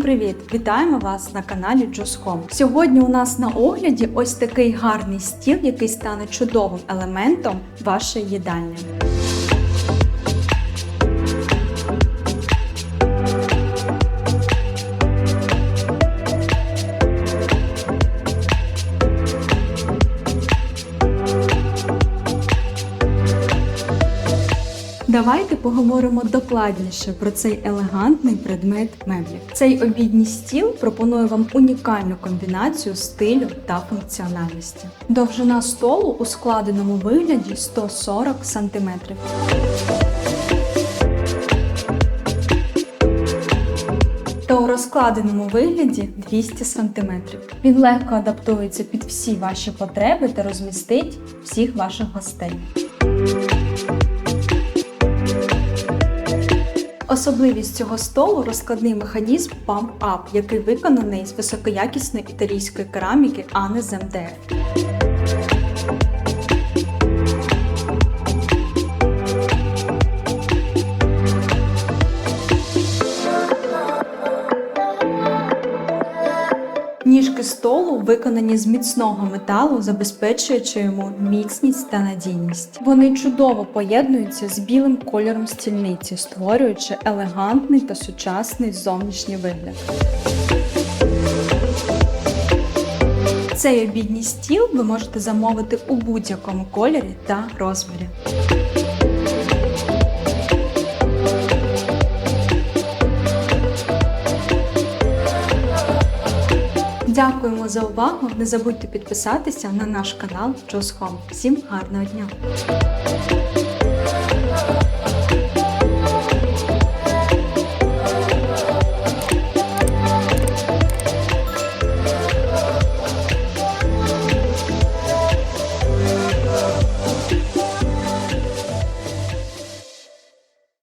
привіт! Вітаємо вас на каналі Just Home. Сьогодні у нас на огляді ось такий гарний стіл, який стане чудовим елементом вашої їдальні. Давайте поговоримо докладніше про цей елегантний предмет меблів. Цей обідній стіл пропонує вам унікальну комбінацію стилю та функціональності. Довжина столу у складеному вигляді 140 см. Та у розкладеному вигляді 200 см. Він легко адаптується під всі ваші потреби та розмістить всіх ваших гостей. Особливість цього столу розкладний механізм Pump Up, який виконаний з високоякісної італійської кераміки, а не з МДФ. Ніжки столу виконані з міцного металу, забезпечуючи йому міцність та надійність. Вони чудово поєднуються з білим кольором стільниці, створюючи елегантний та сучасний зовнішній вигляд. Цей обідній стіл ви можете замовити у будь-якому кольорі та розмірі. Дякуємо за увагу! Не забудьте підписатися на наш канал Home. Всім гарного дня!